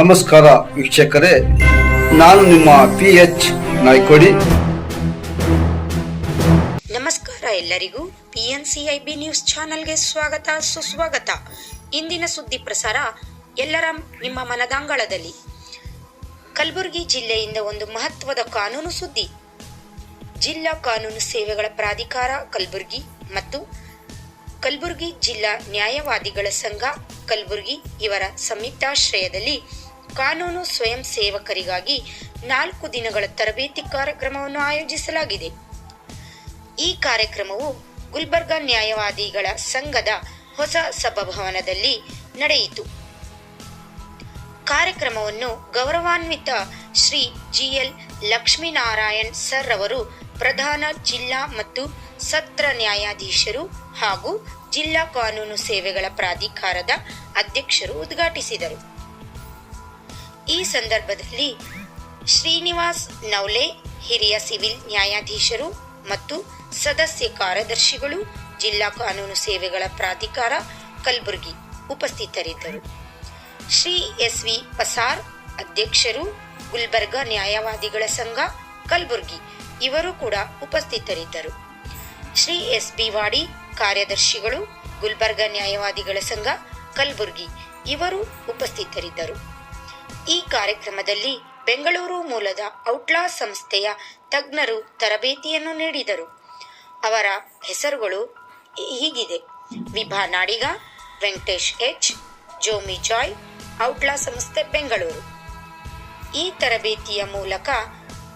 ನಮಸ್ಕಾರ ವೀಕ್ಷಕರೇ, ನಾನು ನಿಮ್ಮ ಪಿ ಎಚ್ ನಾಯ್ಕೋಡಿ. ನಮಸ್ಕಾರ ಎಲ್ಲರಿಗೂ. ಪಿಎನ್ಸಿಐಬಿ ನ್ಯೂಸ್ ಚಾನೆಲ್ಗೆ ಸ್ವಾಗತ, ಸುಸ್ವಾಗತ. ಇಂದಿನ ಸುದ್ದಿ ಪ್ರಸಾರ ಎಲ್ಲರ ನಿಮ್ಮ ಮನದಾಂಗಳದಲ್ಲಿ. ಕಲಬುರಗಿ ಜಿಲ್ಲೆಯಿಂದ ಒಂದು ಮಹತ್ವದ ಕಾನೂನು ಸುದ್ದಿ. ಜಿಲ್ಲಾ ಕಾನೂನು ಸೇವೆಗಳ ಪ್ರಾಧಿಕಾರ ಕಲಬುರಗಿ ಮತ್ತು ಕಲಬುರಗಿ ಜಿಲ್ಲಾ ನ್ಯಾಯವಾದಿಗಳ ಸಂಘ ಕಲಬುರಗಿ ಇವರ ಸಂಯುಕ್ತಾಶ್ರಯದಲ್ಲಿ ಕಾನೂನು ಸ್ವಯಂ ಸೇವಕರಿಗಾಗಿ ನಾಲ್ಕು ದಿನಗಳ ತರಬೇತಿ ಕಾರ್ಯಕ್ರಮವನ್ನು ಆಯೋಜಿಸಲಾಗಿದೆ. ಈ ಕಾರ್ಯಕ್ರಮವು ಗುಲ್ಬರ್ಗ ನ್ಯಾಯವಾದಿಗಳ ಸಂಘದ ಹೊಸ ಸಭಾಭವನದಲ್ಲಿ ನಡೆಯಿತು. ಕಾರ್ಯಕ್ರಮವನ್ನು ಗೌರವಾನ್ವಿತ ಶ್ರೀ ಜಿಎಲ್ ಲಕ್ಷ್ಮೀನಾರಾಯಣ್ ಸರ್ ಅವರು ಪ್ರಧಾನ ಜಿಲ್ಲಾ ಮತ್ತು ಸತ್ರ ನ್ಯಾಯಾಧೀಶರು ಹಾಗೂ ಜಿಲ್ಲಾ ಕಾನೂನು ಸೇವೆಗಳ ಪ್ರಾಧಿಕಾರದ ಅಧ್ಯಕ್ಷರು ಉದ್ಘಾಟಿಸಿದರು. ಈ ಸಂದರ್ಭದಲ್ಲಿ ಶ್ರೀನಿವಾಸ್ ನೌಲೆ, ಹಿರಿಯ ಸಿವಿಲ್ ನ್ಯಾಯಾಧೀಶರು ಮತ್ತು ಸದಸ್ಯ ಕಾರ್ಯದರ್ಶಿಗಳು, ಜಿಲ್ಲಾ ಕಾನೂನು ಸೇವೆಗಳ ಪ್ರಾಧಿಕಾರ ಕಲಬುರಗಿ ಉಪಸ್ಥಿತರಿದ್ದರು. ಶ್ರೀ ಎಸ್ ವಿ ಪಸಾರ್ ಅಧ್ಯಕ್ಷರು, ಗುಲ್ಬರ್ಗ ನ್ಯಾಯವಾದಿಗಳ ಸಂಘ ಕಲಬುರಗಿ ಇವರು ಕೂಡ ಉಪಸ್ಥಿತರಿದ್ದರು. ಶ್ರೀ ಎಸ್ ಬಿ ವಾಡಿ ಕಾರ್ಯದರ್ಶಿಗಳು, ಗುಲ್ಬರ್ಗ ನ್ಯಾಯವಾದಿಗಳ ಸಂಘ ಕಲಬುರಗಿ ಇವರು ಉಪಸ್ಥಿತರಿದ್ದರು. ಈ ಕಾರ್ಯಕ್ರಮದಲ್ಲಿ ಬೆಂಗಳೂರು ಮೂಲದ ಔಟ್ಲಾ ಸಂಸ್ಥೆಯ ತಜ್ಞರು ತರಬೇತಿಯನ್ನು ನೀಡಿದರು. ಅವರ ಹೆಸರುಗಳು ಹೀಗಿದೆ. ವಿಭಾ ನಾಡಿಗ, ವೆಂಕಟೇಶ್ ಎಚ್, ಜೋಮಿ ಜಾಯ್, ಔಟ್ಲಾ ಸಂಸ್ಥೆ ಬೆಂಗಳೂರು. ಈ ತರಬೇತಿಯ ಮೂಲಕ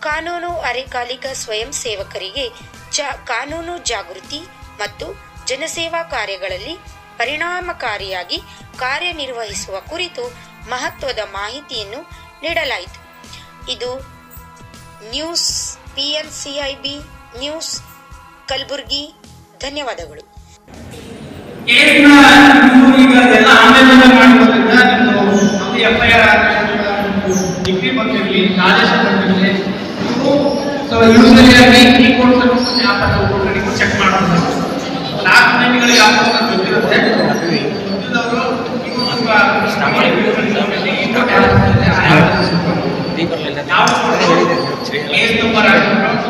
ಕಾನೂನು ಅರೆಕಾಲಿಕ ಸ್ವಯಂ ಸೇವಕರಿಗೆ ಜ ಕಾನೂನು ಜಾಗೃತಿ ಮತ್ತು ಜನಸೇವಾ ಕಾರ್ಯಗಳಲ್ಲಿ ಪರಿಣಾಮಕಾರಿಯಾಗಿ ಕಾರ್ಯನಿರ್ವಹಿಸುವ ಕುರಿತು ಮಹತ್ವದ ಮಾಹಿತಿಯನ್ನು ನೀಡಲಾಯಿತು. ಇದು ನ್ಯೂಸ್ ಪಿ ನ್ಯೂಸ್ ಸಿ ಧನ್ಯವಾದಗಳು ಬಿ ನ್ಯೂಸ್ ಈಗ ಧನ್ಯವಾದಗಳು ಚೆಕ್ ನಾಲ್ಕು ಐ ಕೇಸ್ ನಂಬರ್ ಆಗಿರ್ಬೋದು